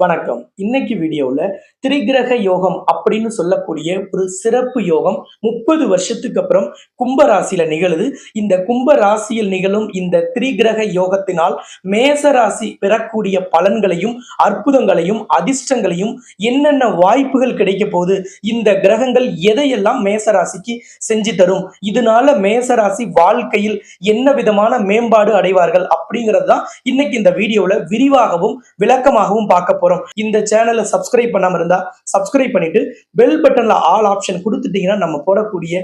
வணக்கம். இன்னைக்கு வீடியோவில் திரிகிரக யோகம் அப்படின்னு சொல்லக்கூடிய ஒரு சிறப்பு யோகம் முப்பது வருஷத்துக்கு அப்புறம் கும்ப ராசியில நிகழுது. இந்த கும்ப ராசியில் நிகழும் இந்த திரிகிரக யோகத்தினால் மேச ராசி பெறக்கூடிய பலன்களையும் அற்புதங்களையும் அதிர்ஷ்டங்களையும் என்னென்ன வாய்ப்புகள் கிடைக்க போகுது இந்த கிரகங்கள் எதையெல்லாம் மேச ராசிக்கு செஞ்சு தரும் இதனால மேச ராசி வாழ்க்கையில் என்ன விதமான மேம்பாடு அடைவார்கள் அப்படிங்கிறது தான் இன்னைக்கு இந்த வீடியோவில் விரிவாகவும் விளக்கமாகவும் பார்க்க போறோம். இந்த சேனலை சப்ஸ்கிரைப் பண்ணாம இருந்தா சப்ஸ்கிரைப் பண்ணிட்டு பெல் பட்டன்ல ஆல் ஆப்ஷன் கொடுத்துட்டீங்கன்னா நம்ம போடக்கூடிய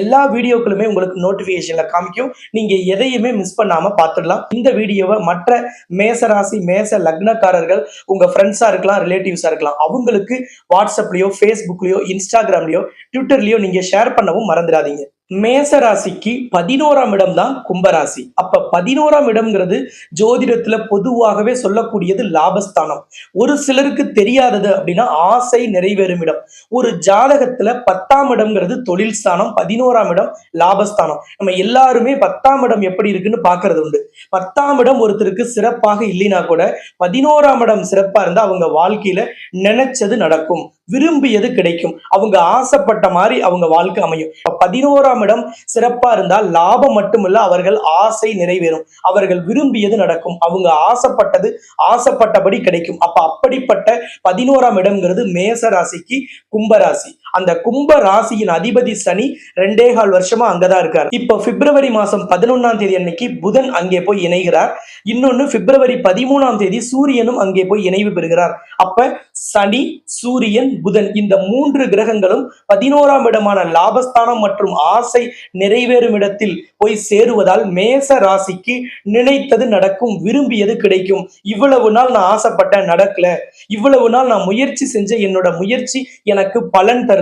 எல்லா வீடியோக்களுமே உங்களுக்கு நோட்டிபிகேஷன்ல காமிக்கும். நீங்க எதையுமே மிஸ் பண்ணாம பார்த்துடலாம். இந்த வீடியோவை மற்ற மேசராசி மேச லக்னக்காரர்கள் உங்க ஃப்ரெண்ட்ஸா இருக்கலாம் ரிலேட்டிவ்ஸா இருக்கலாம் அவங்களுக்கு வாட்ஸ்அப்லயோ ஃபேஸ்புக்லயோ இன்ஸ்டாகிராம்லயோ ட்விட்டர்லயோ நீங்க ஷேர் பண்ணவும் மறந்துடாதீங்க. மேச ராசிக்கு பதினோராம் இடம் தான் கும்பராசி. அப்ப பதினோராம் இடம்ங்கிறது ஜோதிடத்துல பொதுவாகவே சொல்லக்கூடியது லாபஸ்தானம். ஒரு சிலருக்கு தெரியாதது அப்படின்னா ஆசை நிறைவேறும் இடம். ஒரு ஜாதகத்துல பத்தாம் இடம்ங்கிறது தொழில் ஸ்தானம் பதினோராம் இடம் லாபஸ்தானம். நம்ம எல்லாருமே பத்தாம் இடம் எப்படி இருக்குன்னு பாக்குறது உண்டு. பத்தாம் இடம் ஒருத்தருக்கு சிறப்பாக இல்லைனா கூட பதினோராம் இடம் சிறப்பா இருந்தா அவங்க வாழ்க்கையில நினைச்சது நடக்கும். விரும்பியது கிடைக்கும். அவங்க ஆசைப்பட்ட மாதிரி அவங்க வாழ்க்கை அமையும். பதினோராம் இடம் சிறப்பா இருந்தால் லாபம் மட்டுமல்ல அவர்கள் ஆசை நிறைவேறும். அவர்கள் விரும்பியது நடக்கும். அவங்க ஆசைப்பட்டது ஆசைப்பட்டபடி கிடைக்கும். அப்ப அப்படிப்பட்ட பதினோராம் இடம்ங்கிறது மேச ராசிக்கு கும்பராசி. அந்த கும்ப ராசியின் அதிபதி சனி ரெண்டே கால் வருஷமா அங்கதான் இருக்கார். இப்போ பிப்ரவரி மாசம் பதினொன்னாம் தேதி அன்னைக்கு புதன் அங்கே போய் இணைகிறார். இன்னொன்னு பிப்ரவரி பதிமூணாம் தேதி சூரியனும் அங்கே போய் இணைவு பெறுகிறார். அப்ப சனி சூரியன் புதன் இந்த மூன்று கிரகங்களும் பதினோராம் இடமான லாபஸ்தானம் மற்றும் ஆசை நிறைவேறும் இடத்தில் போய் சேருவதால் மேச ராசிக்கு நினைத்தது நடக்கும் விரும்பியது கிடைக்கும். இவ்வளவு நாள் நான் ஆசைப்பட்டேன் நடக்கல. இவ்வளவு நாள் நான் முயற்சி செஞ்ச என்னோட முயற்சி எனக்கு பலன் தரல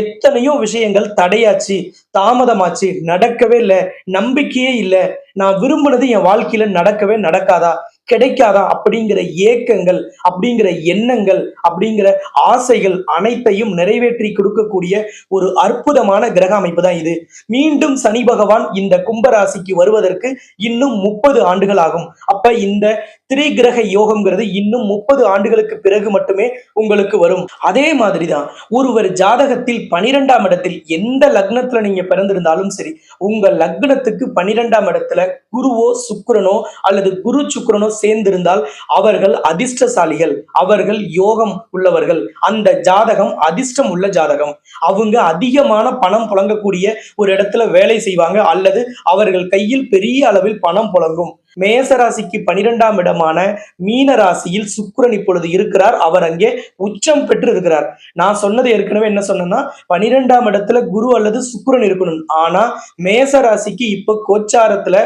எத்தனையோ விஷயங்கள் தடையாச்சு தாமதமாச்சு நடக்கவே இல்லை நம்பிக்கையே இல்லை. நான் விரும்பினது என் வாழ்க்கையில நடக்கவே நடக்காதா கிடைக்காதா அப்படிங்கிற ஏக்கங்கள் அப்படிங்கிற எண்ணங்கள் அப்படிங்கிற ஆசைகள் அனைத்தையும் நிறைவேற்றி கொடுக்கக்கூடிய ஒரு அற்புதமான கிரக அமைப்பு தான் இது. மீண்டும் சனி பகவான் இந்த கும்பராசிக்கு வருவதற்கு இன்னும் முப்பது ஆண்டுகள் ஆகும். அப்ப இந்த திரிகிரக யோகம்ங்கிறது இன்னும் முப்பது ஆண்டுகளுக்கு பிறகு மட்டுமே உங்களுக்கு வரும். அதே மாதிரிதான் ஒருவர் ஜாதகத்தில் பனிரெண்டாம் இடத்தில் எந்த லக்னத்துல நீங்க பிறந்திருந்தாலும் சரி உங்க லக்னத்துக்கு பனிரெண்டாம் இடத்துல குருவோ சுக்கரனோ அல்லது குரு சுக்கரனோ சேர்ந்திருந்தால் அவர்கள் அதிர்ஷ்டசாலிகள் அவர்கள் யோகம் உள்ளவர்கள். அந்த ஜாதகம் அதிர்ஷ்டம் உள்ள ஜாதகம். அவங்க அதிகமான பணம் புழங்கக்கூடிய ஒரு இடத்துல வேலை செய்வாங்க அல்லது அவர்கள் கையில் பெரிய அளவில் பணம் புழங்கும். மேசராசிக்கு பனிரெண்டாம் இடமான மீன ராசியில் சுக்கரன் இப்பொழுது இருக்கிறார். அவர் அங்கே உச்சம் பெற்று இருக்கிறார். நான் சொன்னது ஏற்கனவே என்ன சொன்னேன்னா பனிரெண்டாம் இடத்துல குரு அல்லது சுக்கரன் இருக்கணும். ஆனா மேச ராசிக்கு இப்ப கோச்சாரத்துல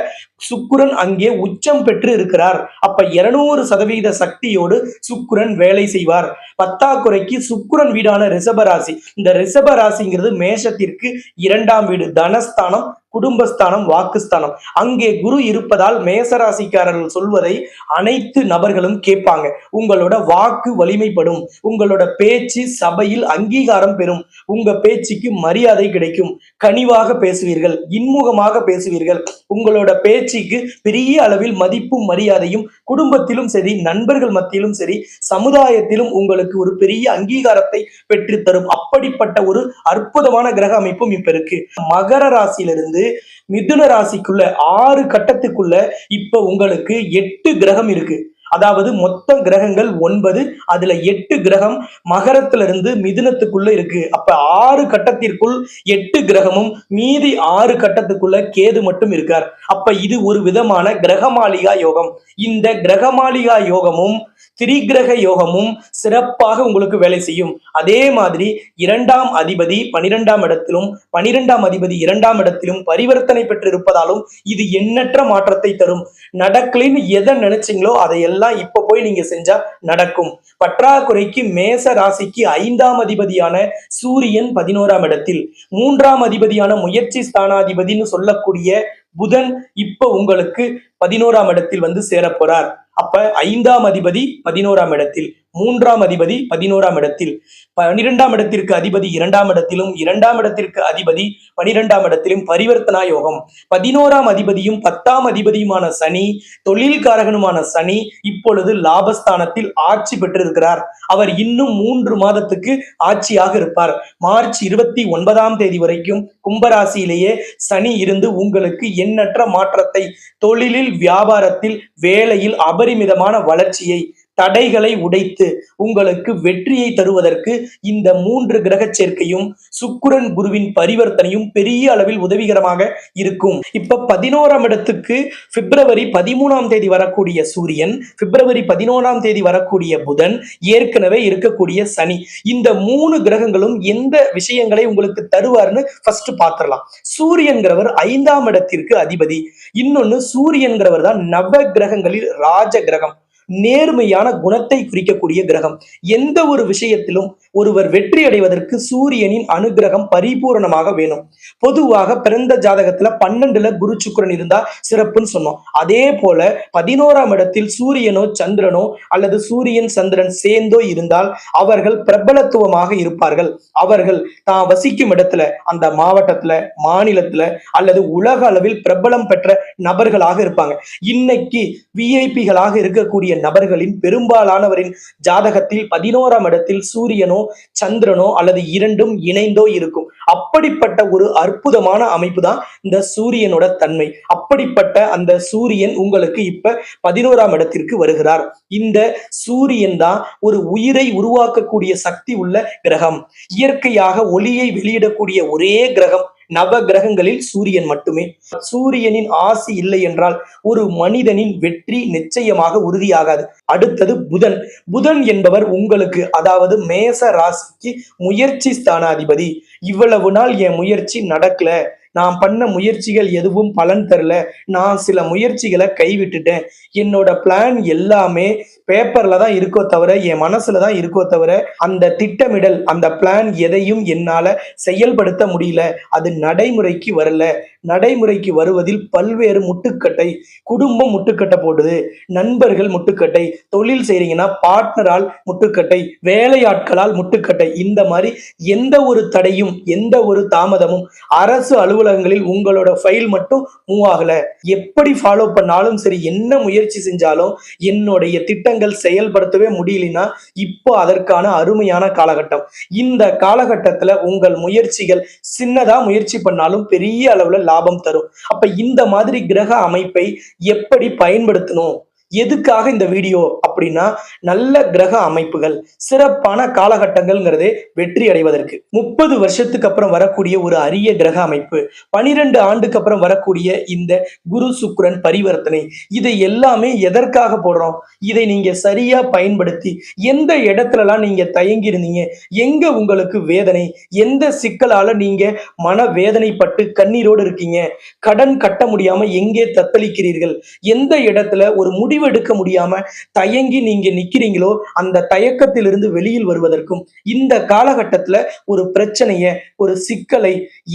சுக்குரன் அங்கே உச்சம் பெற்று இருக்கிறார். அப்ப இருநூறு சதவீத சக்தியோடு சுக்குரன் வேலை செய்வார். பத்தாக்குறைக்கு சுக்குரன் வீடான ரிஷபராசி. இந்த ரிஷப ராசிங்கிறது மேஷத்திற்கு இரண்டாம் வீடு. தனஸ்தானம் குடும்பஸ்தானம் வாக்குஸ்தானம். அங்கே குரு இருப்பதால் மேசராசிக்காரர்கள் சொல்வதை அனைத்து நபர்களும் கேட்பாங்க. உங்களோட வாக்கு வலிமைப்படும். உங்களோட பேச்சு சபையில் அங்கீகாரம் பெறும். உங்க பேச்சுக்கு மரியாதை கிடைக்கும். கனிவாக பேசுவீர்கள் இன்முகமாக பேசுவீர்கள். உங்களோட பேச்சுக்கு பெரிய அளவில் மதிப்பும் மரியாதையும் குடும்பத்திலும் சரி நண்பர்கள் மத்தியிலும் சரி சமுதாயத்திலும் உங்களுக்கு ஒரு பெரிய அங்கீகாரத்தை பெற்றுத்தரும். அப்படிப்பட்ட ஒரு அற்புதமான கிரக அமைப்பும் இப்ப இருக்கு. மகர ராசியிலிருந்து மிதுன ராசிக்குள்ள ஆறு கட்டத்துக்குள்ள இப்ப உங்களுக்கு எட்டு கிரகம் இருக்கு. அதாவது மொத்த கிரகங்கள் ஒன்பது அதுல எட்டு கிரகம் மகரத்துல இருந்து மிதுனத்துக்குள்ள இருக்கு. அப்ப ஆறு கட்டத்திற்குள் எட்டு கிரகமும் மீதி ஆறு கட்டத்துக்குள்ள கேது மட்டும் இருக்கார். அப்ப இது ஒரு விதமான கிரகமாளிகா யோகம். இந்த கிரகமாளிகா யோகமும் திரிகிரக யோகமும் சிறப்பாக உங்களுக்கு வேலை செய்யும். அதே மாதிரி இரண்டாம் அதிபதி பனிரெண்டாம் இடத்திலும் பனிரெண்டாம் அதிபதி இரண்டாம் இடத்திலும் பரிவர்த்தனை பெற்று இருப்பதாலும் இது எண்ணற்ற மாற்றத்தை தரும். நடக்கலின்னு எதை நினைச்சீங்களோ அதையெல்லாம் இப்ப போய் நீங்க செஞ்சா நடக்கும். பற்றாக்குறைக்கு மேச ராசிக்கு ஐந்தாம் அதிபதியான சூரியன் பதினோராம் இடத்தில். மூன்றாம் அதிபதியான முயற்சி ஸ்தானாதிபதினு சொல்லக்கூடிய புதன் இப்ப உங்களுக்கு பதினோராம் இடத்தில் வந்து சேரப்போறார். அப்ப ஐந்தாம் அதிபதி பதினோராம் இடத்தில். மூன்றாம் அதிபதி பதினோராம் இடத்தில் பனிரெண்டாம் இடத்திற்கு அதிபதி இரண்டாம் இடத்திலும் இரண்டாம் இடத்திற்கு அதிபதி பனிரெண்டாம் இடத்திலும் பரிவர்த்தனா யோகம். பதினோராம் அதிபதியும் பத்தாம் அதிபதியுமான சனி தொழில்காரகனுமான சனி இப்பொழுது லாபஸ்தானத்தில் ஆட்சி பெற்றிருக்கிறார். அவர் இன்னும் மூன்று மாதத்துக்கு ஆட்சியாக இருப்பார். மார்ச் இருபத்தி ஒன்பதாம் தேதி வரைக்கும் கும்பராசியிலேயே சனி இருந்து உங்களுக்கு எண்ணற்ற மாற்றத்தை தொழிலில் வியாபாரத்தில் வேலையில் அபரிமிதமான வளர்ச்சியை தடைகளை உடைத்து உங்களுக்கு வெற்றியை தருவதற்கு இந்த மூன்று கிரக சேர்க்கையும் சுக்குரன் குருவின் பரிவர்த்தனையும் பெரிய அளவில் உதவிகரமாக இருக்கும். இப்ப பதினோராம் இடத்துக்கு பிப்ரவரி பதிமூணாம் தேதி வரக்கூடிய சூரியன் பிப்ரவரி பதினோராம் தேதி வரக்கூடிய புதன் ஏற்கனவே இருக்கக்கூடிய சனி. இந்த மூணு கிரகங்களும் எந்த விஷயங்களை உங்களுக்கு தருவார்னு ஃபர்ஸ்ட் பார்த்துடலாம். சூரியன்கிறவர் ஐந்தாம் இடத்திற்கு அதிபதி. இன்னொன்னு சூரியன்கிறவர் தான் நவ கிரகங்களில் ராஜ கிரகம். நேர்மையான குணத்தை குறிக்கக்கூடிய கிரகம். எந்த ஒரு விஷயத்திலும் ஒருவர் வெற்றி அடைவதற்கு சூரியனின் அனுகிரகம் பரிபூரணமாக வேணும். பொதுவாக பிறந்த ஜாதகத்துல பன்னெண்டுல குரு சுக்கரன் இருந்தா சிறப்புன்னு சொன்னோம். அதே போல பதினோராம் இடத்தில் சூரியனோ சந்திரனோ அல்லது சூரியன் சந்திரன் சேர்ந்தோ இருந்தால் அவர்கள் பிரபலத்துவமாக இருப்பார்கள். அவர்கள் தான் வசிக்கும் இடத்துல அந்த மாவட்டத்துல மாநிலத்துல அல்லது உலக அளவில் பிரபலம் பெற்ற நபர்களாக இருப்பாங்க. இன்னைக்கு விஐபிகளாக இருக்கக்கூடிய நபர்களின் பெரும்பாலானவரின் ஜாதகத்தில் பதினோராம் இடத்தில் சூரியனோ சந்திரனோ அல்லது இரண்டும் இணைந்தோ இருக்கும். அப்படிப்பட்ட ஒரு அற்புதமான அமைப்பு தான் இந்த சூரியனோட தன்மை. அப்படிப்பட்ட அந்த சூரியன் உங்களுக்கு இப்ப பதினோராம் இடத்திற்கு வருகிறார். இந்த சூரியன் தான் ஒரு உயிரை உருவாக்கக்கூடிய சக்தி உள்ள கிரகம். இயற்கையாக ஒளியை வெளியிடக்கூடிய ஒரே கிரகம். நவ கிரகங்களில் சூரியன் மட்டுமே. சூரியனின் ஆசி இல்லை என்றால் ஒரு மனிதனின் வெற்றி நிச்சயமாக உறுதியாகாது. அடுத்தது புதன். புதன் என்பவர் உங்களுக்கு அதாவது மேச ராசிக்கு முயற்சி ஸ்தானாதிபதி. இவ்வளவு நாள் என் முயற்சி நடக்கல. நான் பண்ண முயற்சிகள் எதுவும் பலன் தரல. நான் சில முயற்சிகளை கைவிட்டுட்டேன். என்னோட பிளான் எல்லாமே பேப்பர்ல தான் இருக்கோ தவிர என் மனசுல தான் இருக்கோ தவிர அந்த திட்டமிடல் அந்த பிளான் எதையும் என்னால செயல்படுத்த முடியல. அது நடைமுறைக்கு வரல. நடைமுறைக்கு வருவதில் பல்வேறு முட்டுக்கட்டை குடும்பம் முட்டுக்கட்டை போடுது. நண்பர்கள் முட்டுக்கட்டை தொழில் செய்றீங்கன்னா பார்ட்னரால் முட்டுக்கட்டை வேலையாட்களால் முட்டுக்கட்டை. இந்த மாதிரி எந்த ஒரு தடையும் எந்த ஒரு தாமதமும் அரசு அலுவலகங்களில் உங்களோட ஃபைல் மட்டும் மூவ் ஆகல. எப்படி ஃபாலோ பண்ணாலும் சரி என்ன முயற்சி செஞ்சாலும் என்னுடைய திட்டங்கள் செயல்படுத்தவே முடியலனா இப்போ அதற்கான அருமையான காலகட்டம். இந்த காலகட்டத்துல உங்கள் முயற்சிகள் சின்னதா முயற்சி பண்ணாலும் பெரிய அளவுல லாபம் தரும். அப்ப இந்த மாதிரி கிரக அமைப்பை எப்படி பயன்படுத்தணும்? எதுக்காக இந்த வீடியோ அப்படின்னா நல்ல கிரக அமைப்புகள் சிறப்பான காலகட்டங்கள்ங்கிறது வெற்றி அடைவதற்கு. முப்பது வருஷத்துக்கு அப்புறம் வரக்கூடிய ஒரு அரிய கிரக அமைப்பு பனிரெண்டு ஆண்டுக்கு அப்புறம் வரக்கூடிய இந்த குரு சுக்கிரன் பரிவர்த்தனை இதை எல்லாமே எதற்காக போடுறோம்? இதை நீங்க சரியா பயன்படுத்தி எந்த இடத்துலலாம் நீங்க தயங்கி இருந்தீங்க எங்க உங்களுக்கு வேதனை? எந்த சிக்கலால நீங்க மன வேதனைப்பட்டு கண்ணீரோடு இருக்கீங்க? கடன் கட்ட முடியாம எங்கே தத்தளிக்கிறீர்கள்? எந்த இடத்துல ஒரு முடிவு எடுக்க முடியாம தயங்கி நீங்க நிக்கிறீங்களோ அந்த தயக்கத்திலிருந்து வெளியில் வருவதற்கும் இந்த காலகட்டத்துல ஒரு பிரச்சனைய ஒரு சிக்கலை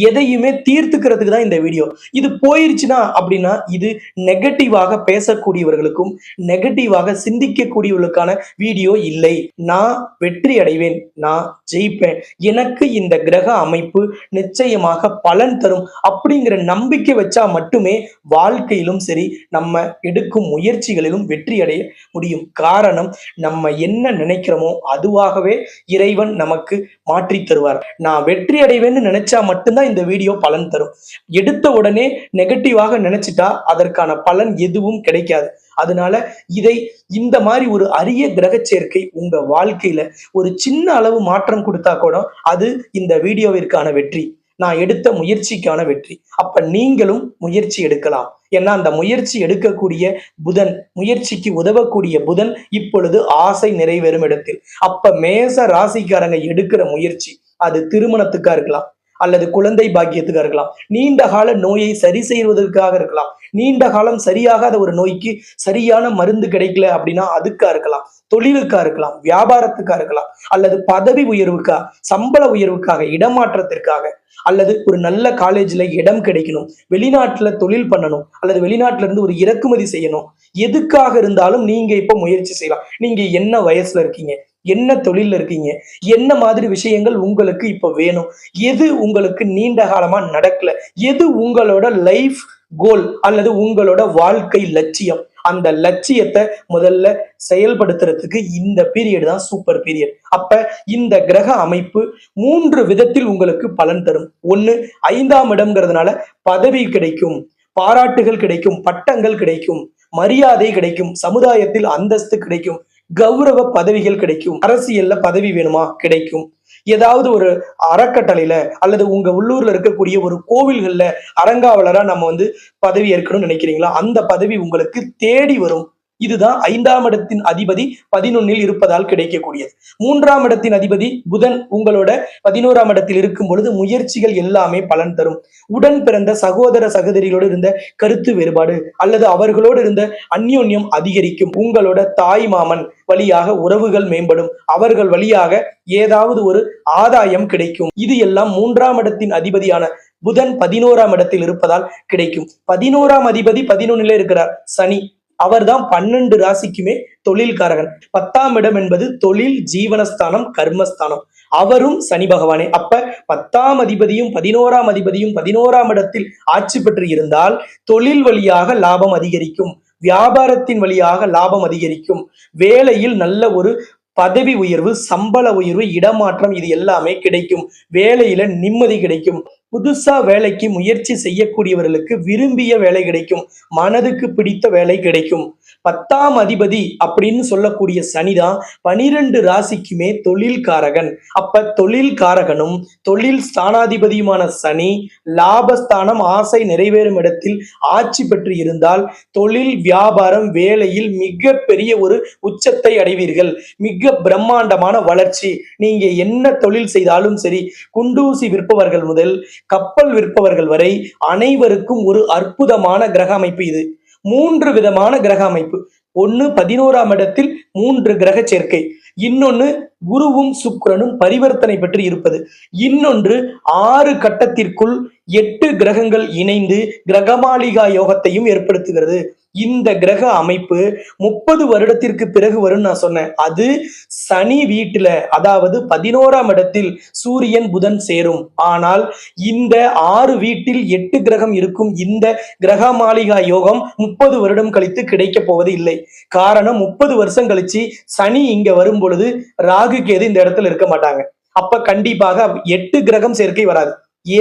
எதையுமே தீர்த்துக்கிறதுக்கு தான் இந்த வீடியோ. இது போயிருச்சுன்னா அப்படின்னா இது நெகட்டிவாக பேசக்கூடியவர்களுக்கும் நெகட்டிவாக சிந்திக்கக்கூடியவர்களுக்கான வீடியோ இல்லை. நான் வெற்றி அடைவேன் நான் ஜெயிப்பேன். எனக்கு இந்த கிரக அமைப்பு நிச்சயமாக பலன் தரும் அப்படிங்கிற நம்பிக்கை வச்சா மட்டுமே வாழ்க்கையிலும் சரி நம்ம எடுக்கும் முயற்சிகளிலும் வெற்றி அடைய முடியும். காரணம் நம்ம என்ன நினைக்கிறோமோ அதுவாகவே இறைவன் நமக்கு மாற்றி தருவார். நான் வெற்றி அடைவேன்னு நினைச்சா மட்டும்தான் இந்த வீடியோ பலன் தரும். எடுத்த உடனே நெகட்டிவாக நினைச்சிட்டா அதற்கான பலன் எதுவும் கிடைக்காது. அதனால இதை இந்த மாதிரி ஒரு அரிய கிரக சேர்க்கை உங்க வாழ்க்கையில ஒரு சின்ன அளவு மாற்றம் கொடுத்தா கூட அது இந்த வீடியோவிற்கான வெற்றி. நான் எடுத்த முயற்சிக்கான வெற்றி. அப்ப நீங்களும் முயற்சி எடுக்கலாம். ஏன்னா அந்த முயற்சி எடுக்கக்கூடிய புதன் முயற்சிக்கு உதவக்கூடிய புதன் இப்பொழுது ஆசை நிறைவேறும் இடத்தில். அப்ப மேச ராசிக்காரங்க எடுக்கிற முயற்சி அது திருமணத்துக்கா இருக்கலாம். அல்லது குழந்தை பாக்கியத்துக்காக இருக்கலாம். நீண்ட கால நோயை சரி செய்வதற்காக இருக்கலாம். நீண்ட காலம் சரியாகாத ஒரு நோய்க்கு சரியான மருந்து கிடைக்கல அப்படின்னா அதுக்கா இருக்கலாம். தொழிலுக்கா இருக்கலாம். வியாபாரத்துக்கா இருக்கலாம். அல்லது பதவி உயர்வுக்கா சம்பள உயர்வுக்காக இடமாற்றத்திற்காக அல்லது ஒரு நல்ல காலேஜ்ல இடம் கிடைக்கணும். வெளிநாட்டுல தொழில் பண்ணணும். அல்லது வெளிநாட்டுல இருந்து ஒரு இறக்குமதி செய்யணும். எதுக்காக இருந்தாலும் நீங்க இப்ப முயற்சி செய்யலாம். நீங்க என்ன வயசுல இருக்கீங்க? என்ன தொழில்ல இருக்கீங்க? என்ன மாதிரி விஷயங்கள் உங்களுக்கு இப்ப வேணும்? எது உங்களுக்கு நீண்ட காலமா நடக்கல? எது உங்களோட லைஃப் கோல் அல்லது உங்களோட வாழ்க்கை லட்சியம்? அந்த லட்சியத்தை முதல்ல செயல்படுத்துறதுக்கு இந்த பீரியட் தான் சூப்பர் பீரியட் அப்ப இந்த கிரக அமைப்பு மூன்று விதத்தில் உங்களுக்கு பலன் தரும். ஒண்ணு ஐந்தாம் இடம்ங்கிறதுனால பதவி கிடைக்கும் பாராட்டுகள் கிடைக்கும் பட்டங்கள் கிடைக்கும் மரியாதை கிடைக்கும் சமுதாயத்தில் அந்தஸ்து கிடைக்கும் கௌரவ பதவிகள் கிடைக்கும். அரசியல்ல பதவி வேணுமா? கிடைக்கும். ஏதாவது ஒரு அறக்கட்டளையில அல்லது உங்க உள்ளூர்ல இருக்கக்கூடிய ஒரு கோவில்கள்ல அறங்காவலரா நம்ம வந்து பதவி ஏற்கணும்னு நினைக்கிறீங்களா? அந்த பதவி உங்களுக்கு தேடி வரும். இதுதான் ஐந்தாம் இடத்தின் அதிபதி பதினொன்னில் இருப்பதால் கிடைக்கக்கூடியது. மூன்றாம் இடத்தின் அதிபதி புதன் உங்களோட பதினோராம் இடத்தில் இருக்கும் பொழுது முயற்சிகள் எல்லாமே பலன் தரும். உடன் பிறந்த சகோதர சகோதரிகளோடு இருந்த கருத்து வேறுபாடு அல்லது அவர்களோடு இருந்த அந்யோன்யம் அதிகரிக்கும். உங்களோட தாய் மாமன் வழியாக உறவுகள் மேம்படும். அவர்கள் வழியாக ஏதாவது ஒரு ஆதாயம் கிடைக்கும். இது எல்லாம் மூன்றாம் இடத்தின் அதிபதியான புதன் பதினோராம் இடத்தில் இருப்பதால் கிடைக்கும். பதினோராம் அதிபதி பதினொன்னுல இருக்கிறார். சனி. அவர்தான் பன்னெண்டு ராசிக்குமே தொழில்காரகன். பத்தாம் இடம் என்பது தொழில் ஜீவனஸ்தானம் கர்மஸ்தானம். அவரும் சனி பகவானே. அப்ப பத்தாம் அதிபதியும் பதினோராம் அதிபதியும் பதினோராம் இடத்தில் ஆட்சி பெற்று இருந்தால் தொழில் வழியாக லாபம் அதிகரிக்கும். வியாபாரத்தின் வழியாக லாபம் அதிகரிக்கும். வேலையில் நல்ல ஒரு பதவி உயர்வு சம்பள உயர்வு இடமாற்றம் இது எல்லாமே கிடைக்கும். வேலையில நிம்மதி கிடைக்கும். புதுசா வேலைக்கு முயற்சி செய்யக்கூடியவர்களுக்கு விரும்பிய வேலை கிடைக்கும். மனதுக்கு பிடித்த வேலை கிடைக்கும். பத்தாம் அதிபதி அப்படின்னு சொல்லக்கூடிய சனிதான் பனிரெண்டு ராசிக்குமே தொழில்காரகன். அப்ப தொழில்காரகனும் தொழில் ஸ்தானாதிபதியுமான சனி லாபஸ்தானம் ஆசை நிறைவேறும் இடத்தில் ஆட்சி பெற்று இருந்தால் தொழில் வியாபாரம் வேலையில் மிக பெரிய ஒரு உச்சத்தை அடைவீர்கள். மிக பிரம்மாண்டமான வளர்ச்சி. நீங்க என்ன தொழில் செய்தாலும் சரி குண்டூசி விற்பவர்கள் முதல் கப்பல் விற்பவர்கள் வரை அனைவருக்கும் ஒரு அற்புதமான கிரக அமைப்பு இது. மூன்று விதமான கிரக அமைப்பு. ஒன்னு பதினோராம் இடத்தில் மூன்று கிரக சேர்க்கை. இன்னொன்னு குருவும் சுக்கிரனும் பரிவர்த்தனை பெற்று இருப்பது. இன்னொன்று ஆறு கட்டத்திற்குள் எட்டு கிரகங்கள் இணைந்து கிரகமாளிகா யோகத்தையும் ஏற்படுத்துகிறது. இந்த கிரக அமைப்பு முப்பது வருடத்திற்கு பிறகு வரும் நான் சொன்னேன். அது சனி வீட்டுல அதாவது பதினோராம் இடத்தில் சூரியன் புதன் சேரும். ஆனால் இந்த ஆறு வீட்டில் எட்டு கிரகம் இருக்கும் இந்த கிரக மாளிகா யோகம் முப்பது வருடம் கழித்து கிடைக்க போவது இல்லை. காரணம் முப்பது வருஷம் கழிச்சு சனி இங்க வரும் பொழுது ராகு கேது இந்த இடத்துல இருக்க மாட்டாங்க. அப்ப கண்டிப்பாக எட்டு கிரகம் சேர்க்கை வராது.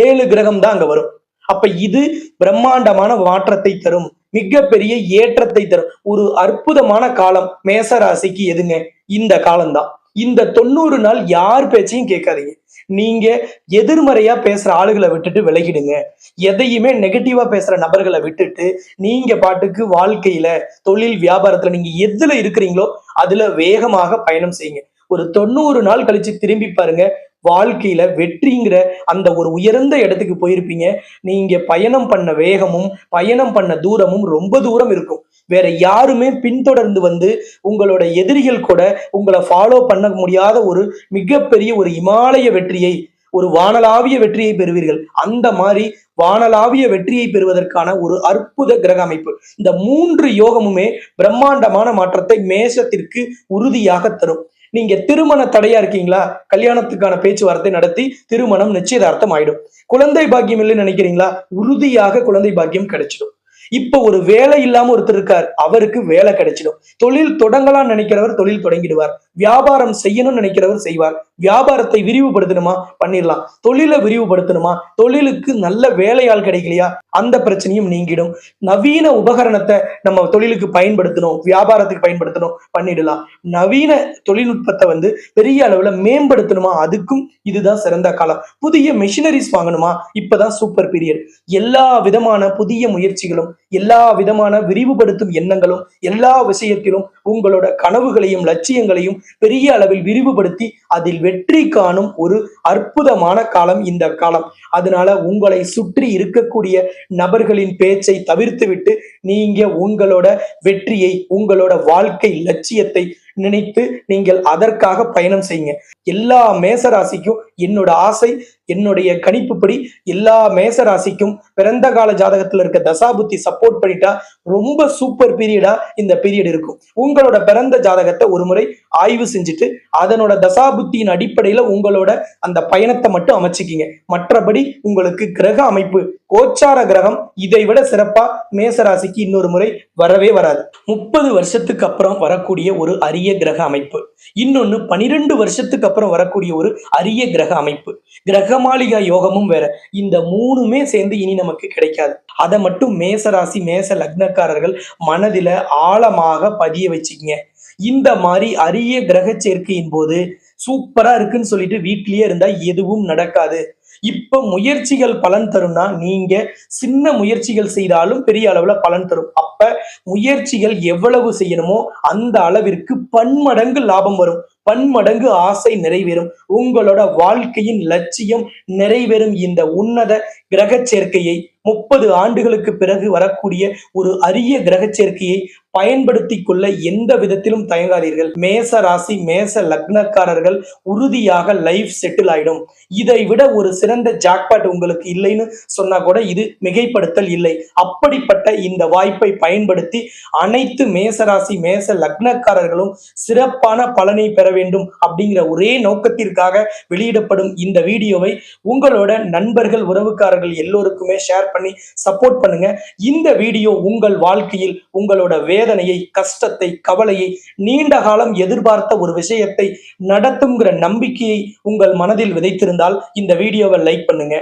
ஏழு கிரகம் தான் அங்க வரும். அப்ப இது பிரம்மாண்டமான மாற்றத்தை தரும். மிகப்பெரிய ஏற்றத்தை தரும். ஒரு அற்புதமான காலம் மேச ராசிக்கு எதுங்க? இந்த காலம்தான். இந்த தொண்ணூறு நாள் யார் பேச்சையும் கேட்காதீங்க. நீங்க எதிர்மறையா பேசுற ஆளுகளை விட்டுட்டு விலகிடுங்க. எதையுமே நெகட்டிவா பேசுற நபர்களை விட்டுட்டு நீங்க பாட்டுக்கு வாழ்க்கையில தொழில் வியாபாரத்துல நீங்க எதுல இருக்கிறீங்களோ அதுல வேகமாக பயணம் செய்யுங்க. ஒரு தொண்ணூறு நாள் கழிச்சு திரும்பி பாருங்க. வாழ்க்கையில வெற்றிங்கிற அந்த ஒரு உயர்ந்த இடத்துக்கு போயிருப்பீங்க. நீங்க பயணம் பண்ண வேகமும் பயணம் பண்ண தூரமும் ரொம்ப தூரம் இருக்கும். வேற யாருமே பின்தொடர்ந்து வந்து உங்களோட எதிரிகள் கூட உங்களை ஃபாலோ பண்ண முடியாத ஒரு மிகப்பெரிய ஒரு இமாலய வெற்றியை ஒரு வானலாவிய வெற்றியை பெறுவீர்கள். அந்த மாதிரி வானலாவிய வெற்றியை பெறுவதற்கான ஒரு அற்புத கிரக அமைப்பு. இந்த மூன்று யோகமுமே பிரம்மாண்டமான மாற்றத்தை மேஷத்திற்கு உறுதியாக தரும். நீங்க திருமண தடையா இருக்கீங்களா? கல்யாணத்துக்கான பேச்சுவார்த்தை நடத்தி திருமணம் நிச்சயதார்த்தம் ஆயிடும். குழந்தை பாக்கியம் இல்லைன்னு நினைக்கிறீங்களா? உறுதியாக குழந்தை பாக்கியம் கிடைச்சிடும். இப்ப ஒரு வேலை இல்லாம ஒருத்தர் இருக்கார் அவருக்கு வேலை கிடைச்சிடும். தொழில் தொடங்கலாம்னு நினைக்கிறவர் தொழில் தொடங்கிடுவார். வியாபாரம் செய்யணும்னு நினைக்கிறவர் செய்வார். வியாபாரத்தை விரிவுபடுத்தணுமா? பண்ணிடலாம். தொழிலை விரிவுபடுத்தணுமா? தொழிலுக்கு நல்ல வேலையாள் கிடைக்கலையா? அந்த பிரச்சனையும் நீங்கிடும். நவீன உபகரணத்தை நம்ம தொழிலுக்கு பயன்படுத்தணும். வியாபாரத்துக்கு பயன்படுத்தணும். பண்ணிடலாம். நவீன தொழில்நுட்பத்தை வந்து பெரிய அளவுல மேம்படுத்தணுமா? அதுக்கும் இதுதான் சிறந்த காலம். புதிய மிஷினரிஸ் வாங்கணுமா? இப்பதான் சூப்பர் பீரியட் எல்லா விதமான புதிய முயற்சிகளும் எல்லா விதமான விரிவுபடுத்தும் எண்ணங்களும் எல்லா விஷயத்திலும் உங்களோட கனவுகளையும் லட்சியங்களையும் பெரிய அளவில் விரிவுபடுத்தி அதில் வெற்றி காணும் ஒரு அற்புதமான காலம் இந்த காலம். அதனால உங்களை சுற்றி இருக்கக்கூடிய நபர்களின் பேச்சை தவிர்த்துவிட்டு நீங்க உங்களோட வெற்றியை உங்களோட வாழ்க்கை லட்சியத்தை நினைத்து நீங்கள் அதற்காக பயணம் செய்யுங்க. எல்லா மேசராசிக்கும் என்னோட ஆசை என்னுடைய கணிப்புப்படி எல்லா மேசராசிக்கும் பிறந்த கால ஜாதகத்துல இருக்க தசாபுத்தி சப்போர்ட் பண்ணிட்டா ரொம்ப சூப்பர் பீரியடா இந்த பீரியட் இருக்கும். உங்களோட பிறந்த ஜாதகத்தை ஒரு முறை ஆய்வு செஞ்சுட்டு அதனோட தசாபுத்தியின் அடிப்படையில உங்களோட அந்த பயணத்தை மட்டும் அமைச்சுக்கிங்க. மற்றபடி உங்களுக்கு கிரக அமைப்பு கோச்சார கிரகம் இதை விட சிறப்பா மேசராசிக்கு இன்னொரு முறை வரவே வராது. முப்பது வருஷத்துக்கு அப்புறம் வரக்கூடிய ஒரு அரிய கிரக அமைப்பு. இன்னொன்னு பனிரெண்டு வருஷத்துக்கு அப்புறம் வரக்கூடிய ஒரு அரிய கிரக அமைப்பு. கிரகமாளிகா யோகமும் வேற. இந்த மூணுமே சேர்ந்து இனி நமக்கு கிடைக்காது. அதை மட்டும் மேசராசி மேச லக்னக்காரர்கள் மனதில ஆழமாக பதிய வச்சுக்கங்க. இந்த மாதிரி அரிய கிரக சேர்க்கையின் போது சூப்பரா இருக்குன்னு சொல்லிட்டு வீட்லயே இருந்தா எதுவும் நடக்காது. இப்ப முயற்சிகள் பலன் தரும்னா நீங்க சின்ன முயற்சிகள் செய்தாலும் பெரிய அளவுல பலன் தரும். அப்ப முயற்சிகள் எவ்வளவு செய்யணுமோ அந்த அளவிற்கு பன்மடங்கு லாபம் வரும். பன்மடங்கு ஆசை நிறைவேறும். உங்களோட வாழ்க்கையின் லட்சியம் நிறைவேறும். இந்த உன்னத கிரக சேர்க்கையை முப்பது ஆண்டுகளுக்கு பிறகு வரக்கூடிய ஒரு அரிய கிரக சேர்க்கையை பயன்படுத்தி கொள்ள எந்த விதத்திலும் தயங்காதீர்கள். மேச ராசி மேச லக்னக்காரர்கள் உறுதியாக லைஃப் செட்டில் ஆயிடும். இதை விட ஒரு சிறந்த ஜாக்பாட் உங்களுக்கு இல்லைன்னு சொன்னா கூட இது மிகைப்படுத்தல் இல்லை. அப்படிப்பட்ட இந்த வாய்ப்பை பயன்படுத்தி அனைத்து மேசராசி மேச லக்னக்காரர்களும் சிறப்பான பலனை பெற வேண்டும் அப்படிங்கிற ஒரே நோக்கத்திற்காக வெளியிடப்படும் இந்த வீடியோவை உங்களோட நண்பர்கள் உறவுக்காரர்கள் எல்லோருக்குமே ஷேர் பண்ணி சப்போர்ட் பண்ணுங்க. இந்த வீடியோ உங்கள் வாழ்க்கையில் உங்களோட வேதனையை கஷ்டத்தை கவலையை நீண்ட காலம் எதிர்பார்த்த ஒரு விஷயத்தை நடத்துங்கிற நம்பிக்கையை உங்கள் மனதில் விதைத்திருந்தால் இந்த வீடியோவை லைக் பண்ணுங்க.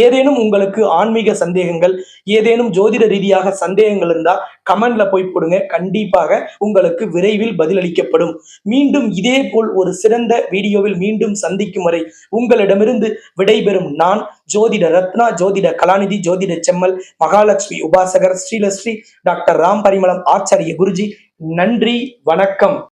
ஏதேனும் உங்களுக்கு ஆன்மீக சந்தேகங்கள் ஏதேனும் ஜோதிட ரீதியாக சந்தேகங்கள் இருந்தா கமெண்ட்ல போய் போடுங்க. கண்டிப்பாக உங்களுக்கு விரைவில் பதிலளிக்கப்படும். மீண்டும் இதே போல் ஒரு சிறந்த வீடியோவில் மீண்டும் சந்திக்கும் வரை உங்களிடமிருந்து விடைபெறும் நான் ஜோதிட ரத்னா ஜோதிட கலாநிதி ஜோதிட செம்மல் மகாலட்சுமி உபாசகர் ஸ்ரீலஸ்ரீ டாக்டர் ராம் பரிமளம் ஆச்சாரிய குருஜி நன்றி வணக்கம்.